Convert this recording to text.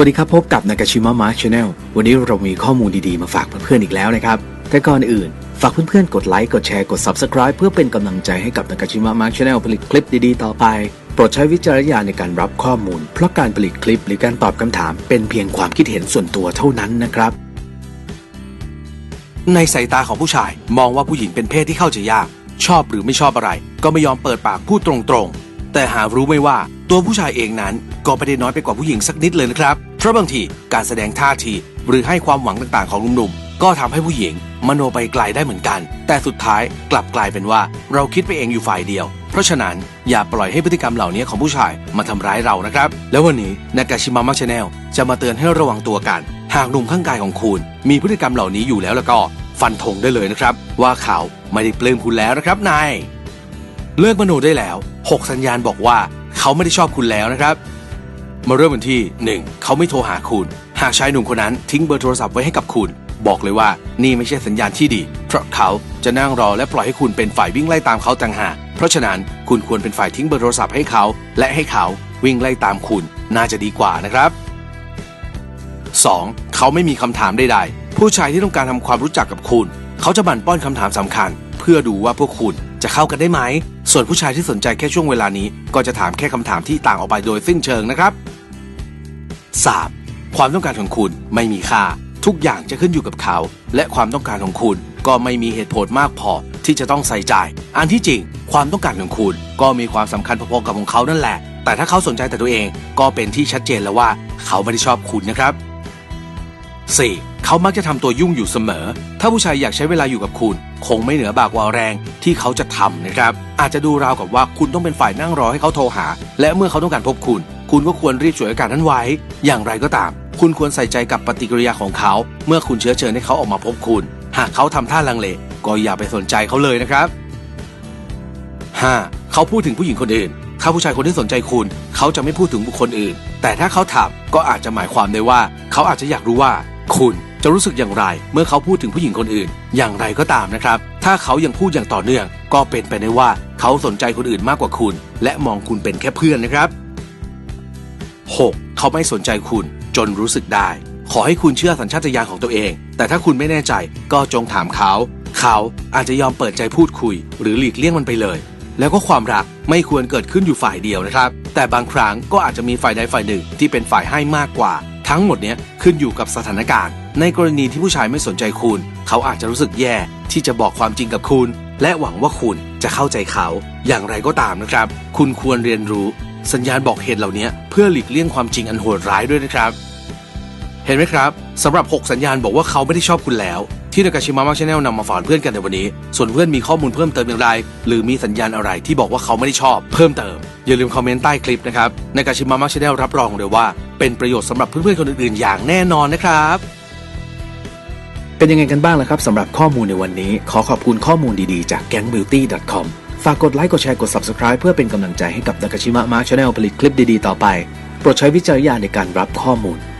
วัสดีครับพบกับนากาชิมะมาร์ชแนลวันนี้เรามีข้อมูลดีๆ มาฝากเพื่อนๆอีกแล้วนะครับ แต่ก่อนอื่น ฝากเพื่อนๆ กดไลค์กดแชร์กด Subscribe เพื่อเป็นกำลังใจให้กับนากาชิมะมาร์ชแนลผลิตคลิปดีๆ ต่อไป โปรดใช้วิจารณญาณในการรับข้อมูล เพราะการผลิตคลิปหรือการตอบคำถาม เป็นเพียงความคิดเห็นส่วนตัวเท่านั้นนะครับ ในสายตาของผู้ชายมองว่าผู้หญิงเป็นเพศที่เข้าใจยาก ชอบหรือไม่ชอบอะไร ก็ไม่ยอมเปิดปากพูดตรงๆ แต่หารู้ไม่ว่าตัวผู้ชายเองนั้น ก็ไม่ได้น้อยไปกว่าผู้หญิงสักนิดเลยนะครับ เพราะบางทีการแสดงท่าที หรือให้ความหวังต่างๆของหนุ่มๆก็ทำให้ผู้หญิง มโนไปไกลได้เหมือนกัน แต่สุดท้ายกลับกลายเป็นว่าเราคิดไปเองอยู่ฝ่ายเดียว เพราะฉะนั้นอย่าปล่อยให้พฤติกรรมเหล่านี้ของผู้ชายมาทำร้ายเรานะครับ แล้ววันนี้นากาชิมามะชาแนลจะมาเตือนให้ระวังตัวกัน หากหนุ่มข้างกายของคุณ มีพฤติกรรมเหล่านี้อยู่แล้วแล้วก็ฟันธงได้เลยนะครับ ว่าเขาไม่ได้ปลื้มคุณแล้วนะครับนายเลิกมโนได้แล้ว 6 สัญญาณบอกว่าเขาไม่ได้ชอบคุณแล้วนะครับ มาเริ่มกันที่ 1. เขาไม่โทรหาคุณ หากชายหนุ่มคนนั้นทิ้งเบอร์โทรศัพท์ไว้ให้กับคุณ บอกเลยว่านี่ไม่ใช่สัญญาณที่ดี เพราะเขาจะนั่งรอและปล่อยให้คุณเป็นฝ่ายวิ่งไล่ตามเขาต่างหากเพราะฉะนั้นคุณควรเป็นฝ่ายทิ้งเบอร์โทรศัพท์ให้เขา และให้เขาวิ่งไล่ตามคุณ น่าจะดีกว่านะครับ 2. เขาไม่มีคำถามใดๆผู้ชายที่ต้องการทำความรู้จักกับคุณ เขาจะบั่นป้อนคำถามสำคัญ เพื่อดูว่าพวกคุณ จะเข้ากันได้ไหม ส่วนผู้ชายที่สนใจแค่ช่วงเวลานี้ ก็จะถามแค่คำถามที่ต่างออกไปโดยสิ้นเชิงนะครับ 3. ความต้องการของคุณไม่มีค่า ทุกอย่างจะขึ้นอยู่กับเขา และความต้องการของคุณก็ไม่มีเหตุผลมากพอที่จะต้องใส่ใจ อันที่จริง ความต้องการของคุณก็มีความสำคัญพอๆกับของเขานั่นแหละ แต่ถ้าเขาสนใจแต่ตัวเองก็เป็นที่ชัดเจนแล้วว่า เขาไม่ได้ชอบคุณนะครับ 4. เขามักจะทำตัวยุ่งอยู่เสมอ ถ้าผู้ชายอยากใช้เวลาอยู่กับคุณ คงไม่เหนือบากว่าแรงที่เขาจะทำนะครับ อาจจะดูราวกับว่าคุณต้องเป็นฝ่ายนั่งรอให้เขาโทรหา และเมื่อเขาต้องการพบคุณ คุณก็ควรรีบฉวยโอกาสนั้นไว้ อย่างไรก็ตาม คุณควรใส่ใจกับปฏิกิริยาของเขา เมื่อคุณเชื้อเชิญให้เขาออกมาพบคุณ หากเขาทำท่าลังเล ก็อย่าไปสนใจเขาเลยนะครับ 5. เขาพูดถึงผู้หญิงคนอื่นถ้าผู้ชายคนที่สนใจคุณ เขาจะไม่พูดถึงบุคคลอื่น แต่ถ้าเขาถามก็อาจจะหมายความได้ว่า เขาอาจจะอยากรู้ว่า คุณ จะรู้สึกอย่างไร เมื่อเขาพูดถึงผู้หญิงคนอื่น อย่างไรก็ตามนะครับ ถ้าเขายังพูดอย่างต่อเนื่อง ก็เป็นไปได้ว่าเขาสนใจคนอื่นมากกว่าคุณ และมองคุณเป็นแค่เพื่อนนะครับ 6. เขาไม่สนใจคุณจนรู้สึกได้ ขอให้คุณเชื่อสัญชาตญาณของตัวเอง แต่ถ้าคุณไม่แน่ใจก็จงถามเขา เขาอาจจะยอมเปิดใจพูดคุย หรือหลีกเลี่ยงมันไปเลย แล้วก็ความรักไม่ควรเกิดขึ้นอยู่ฝ่ายเดียวนะครับ แต่บางครั้งก็อาจจะมีฝ่ายใดฝ่ายหนึ่งที่เป็นฝ่ายให้มากกว่า ทั้งหมดเนี้ยขึ้นอยู่กับสถานการณ์ ในกรณีที่ผู้ชายไม่สนใจคุณ เขาอาจจะรู้สึกแย่ที่จะบอกความจริงกับคุณ และหวังว่าคุณจะเข้าใจเขา อย่างไรก็ตามนะครับ คุณควรเรียนรู้ สัญญาณบอกเหตุเหล่านี้เพื่อหลีกเลี่ยงความจริงอันโหดร้ายด้วยนะครับ เห็นไหมครับสำหรับ 6 สัญญาณบอกว่าเขาไม่ได้ชอบคุณแล้ว ที่นากาชิมะมาชแนลนำมาฝากเพื่อนกันในวันนี้ ส่วนเพื่อนมีข้อมูลเพิ่มเติมอย่างไร หรือมีสัญญาณอะไรที่บอกว่าเขาไม่ได้ชอบเพิ่มเติม อย่าลืมคอมเมนต์ใต้คลิปนะครับนากาชิมะมาชแนลรับรองเลยว่า เป็นประโยชน์สำหรับเพื่อนๆคนอื่นๆ อย่างแน่นอนนะครับ เป็นยังไงกันบ้างล่ะครับสำหรับข้อมูลในวันนี้ ขอขอบคุณข้อมูลดีๆจาก gangbeauty.com ฝากกดไลค์กดแชร์กด subscribe เพื่อเป็นกำลังใจให้กับนากาชิมะมาชแนลผลิตคลิปดีๆต่อไปโปรดใช้วิจารณญาณในการรับข้อมูล